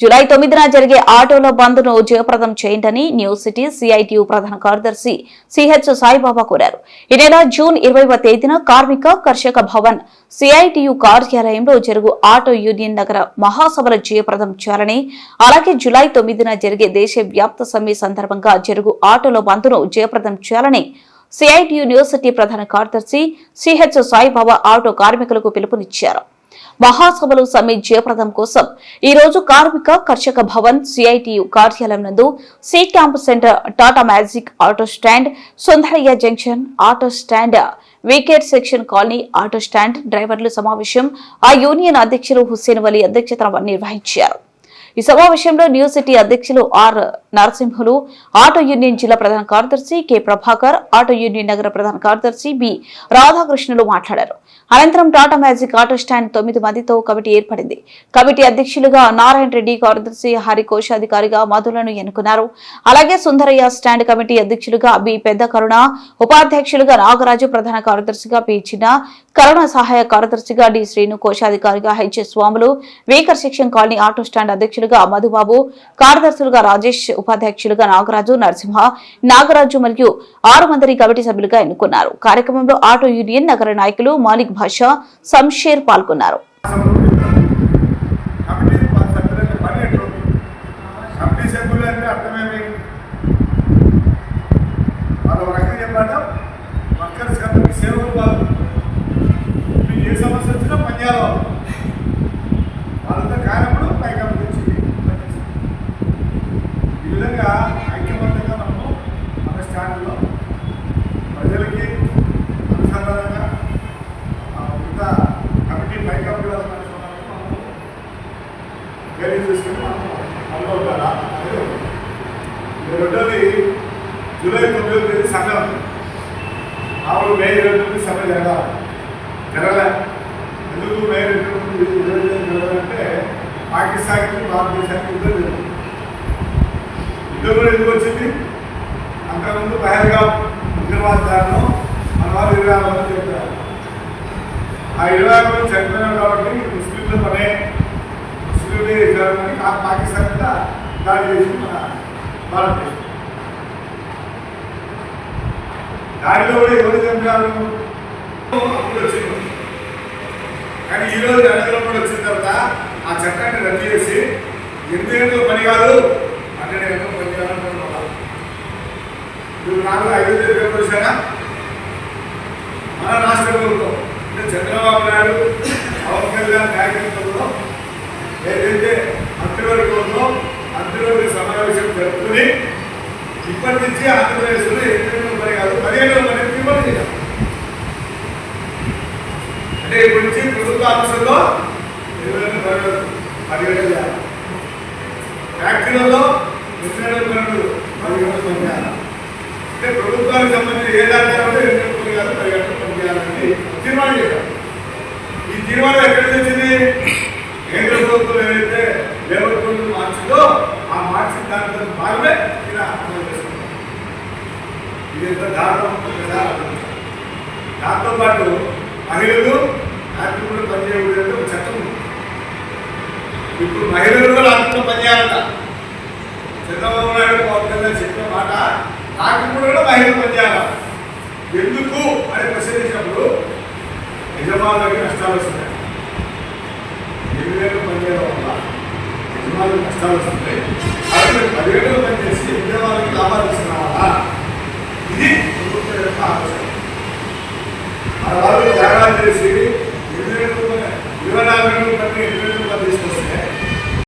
July తొమ్మిదిన జరిగే ఆటోల బంద్ను జయప్రదం చేయండి న్యూ సిటీ సిఐటియు ప్రధాన కార్యదర్శి సిహెచ్ సాయిబాబా కోరారు. ఈ నెల జూన్ ఇరవైవ తేదీన కార్మిక కర్షక భవన్ సిఐటియు కార్యాలయంలో జరుగు ఆటో యూనియన్ నగర మహాసభల జయప్రదం చేయాలని అలాగే జులై తొమ్మిదిన జరిగే దేశవ్యాప్త సమ్మె సందర్భంగా జరుగు ఆటోల బంద్ను జయప్రదం చేయాలని సిఐటియు యూనివర్సిటీ ప్రధాన కార్యదర్శి సిహెచ్ సాయిబాబా ఆటో కార్మికులకు పిలుపునిచ్చారు. మహాసభలు సమ్మె జయప్రదం కోసం ఈ రోజు కార్మిక కర్షక భవన్ సిఐటియు కార్యాలయం నందు C camp centre Tata Magic auto stand Sundarayya junction auto stand weaker section colony auto stand డ్రైవర్లు సమావేశం ఆ యూనియన్ అధ్యక్షులు హుస్సేన్ వలీ అధ్యక్షతన నిర్వహించారు. ఈ సమావేశంలో న్యూ సిటీ అధ్యక్షులు ఆర్ నరసింహులు ఆటో యూనియన్ జిల్లా ప్రధాన కార్యదర్శి కె ప్రభాకర్ ఆటో యూనియన్ నగర ప్రధాన కార్యదర్శి బి రాధాకృష్ణులు మాట్లాడారు. అనంతరం టాటా మ్యాజిక్ ఆటో స్టాండ్ తొమ్మిది మందితో కమిటీ ఏర్పడింది. కమిటీ అధ్యక్షులుగా నారాయణ రెడ్డి కార్యదర్శి హరి కోశాధికారిగా మధులను ఎన్నుకున్నారు. అలాగే సుందరయ్య స్టాండ్ కమిటీ అధ్యక్షులుగా బి పెద్ద కరుణ ఉపాధ్యక్షులుగా నాగరాజు ప్రధాన కార్యదర్శిగా పి చిన్న కరోనా సహాయ కార్యదర్శిగా D Srinu కోశాధికారిగా H Swamulu weaker section colony auto stand అధ్యక్షులుగా మధుబాబు కార్యదర్శులుగా రాజేష్ ఉపాధ్యక్షులుగా నాగరాజు నరసింహ నాగరాజు మరియు ఆరు మంది కమిటీ సభ్యులుగా ఎన్నుకున్నారు. కార్యక్రమంలో ఆటో యూనియన్ నగర నాయకులు మాలిక్ భాషా సంషేర్ పాల్గొన్నారు కమిటీ పది సభ్యులకి పని ఎట్లుంది కమిటీ సభ్యులు అంటే అర్థమేమి వాళ్ళు ఒక రకంగా చెప్పాలంటే వర్కర్స్ అందరికి సేవలు వాళ్ళు మీకు ఏ సమస్య వచ్చినా పనిచేయాలి వాళ్ళు వాళ్ళంతా కానప్పుడు పై కమిటీ వచ్చి పనిచేస్తారు. ఈ విధంగా ఐక్యమత్యంగా మనము మన స్టాండ్లో ప్రజలకి అనుసంధానంగా ఆ, కమిటీ పై కమిటీ చేసుకుని మనం రెండోది జూలై తొమ్మిదో తేదీ సమ్మె ఉంది ఆవిడ మే ఇరవై తొమ్మిది సమ్మె జరగాలి జరగలే. ఎందుకు మే ఇరవై తొమ్మిది ఇరవై తొమ్మిది జరగాలంటే పాకిస్తాన్కి భారతదేశానికి యుద్ధం జరిగింది యుద్ధం కూడా ఎందుకు వచ్చింది? అంతకుముందు పహల్గా ఉగ్రవాదాలను మన వాళ్ళు ఇరవై ఆరు మంది చెప్పారు ఆ ఇరవై ఆరు మంది చనిపోయినారు కాబట్టి ముస్లింల పనే ముస్లింలే జరగని పాకిస్తాన్ మీద దాడి చేసి మన భారతదేశం. దాడిలో కూడా ఎవరు చంపారు అప్పుడు వచ్చింది. కానీ ఈరోజు రోజు నరేంద్ర మోడీ వచ్చిన తర్వాత ఆ చట్టాన్ని రద్దు చేసి ఎనిమిది గంటలు పని కాదు పన్నెండు గంటలు ఇప్పుడు నాలుగు ఐదు వేలు వచ్చారా మన రాష్ట్ర ప్రభుత్వం. అంటే చంద్రబాబు నాయుడు పవన్ కళ్యాణ్ నాయకత్వంలో ఏదైతే మంత్రివర్గంలో మంత్రివర్గ సమావేశం జరుపుకుని ఇప్పటి నుంచి ఆంధ్రప్రదేశ్లో ఎనిమిది పని కాదు పదిహేను పని తీర్మానం చేయాలి అంటే ఇప్పటి నుంచి ప్రభుత్వ ఆఫీసుల్లో ఇరవై రెండు పనులు పదిహేడు చేయాలి ఫ్యాక్టరీలలో ఇరవై రెండు పనులు పదిహేడు పని చేయాలి అంటే ప్రభుత్వానికి సంబంధించి ఏ దాంట్లో ఉంటే రెండు పని చేయాలని తీర్మానం చేశారు. ఈ తీర్మానం ఎక్కడి నుంచి వచ్చింది కేంద్ర ప్రభుత్వం ఏదైతే లేబర్ కోడ్ మార్చిందో ఆ మార్చిన దాంట్లో మాత్రమే ఇలా అర్థం చేస్తున్నాం ఇది ఎంత దారుణం కదా దాంతో పాటు మహిళలు రాత్రిపూట పనిచేయకూడదు ఒక చట్టం ఇప్పుడు మహిళలు కూడా రాత్రిపూట పనిచేయాలంట. చంద్రబాబు నాయుడు పవన్ కళ్యాణ్ చెప్పిన మాట రాత్రిపూట కూడా మహిళలు పనిచేయాలి ఎందుకు? అని ప్రశ్నించినప్పుడు యజమానులకి నష్టాలు వస్తున్నాయి. ఎనిమిది గంటలు పనిచేయడం వల్ల యజమానులకు నష్టాలు వస్తున్నాయి. అలాగే పది గంటలు పనిచేసి యజమానులకి లాభాలు వస్తున్నావా ఇది ప్రభుత్వం యొక్క ఆలోచన. మన వాళ్ళు త్యాగాలు చేసి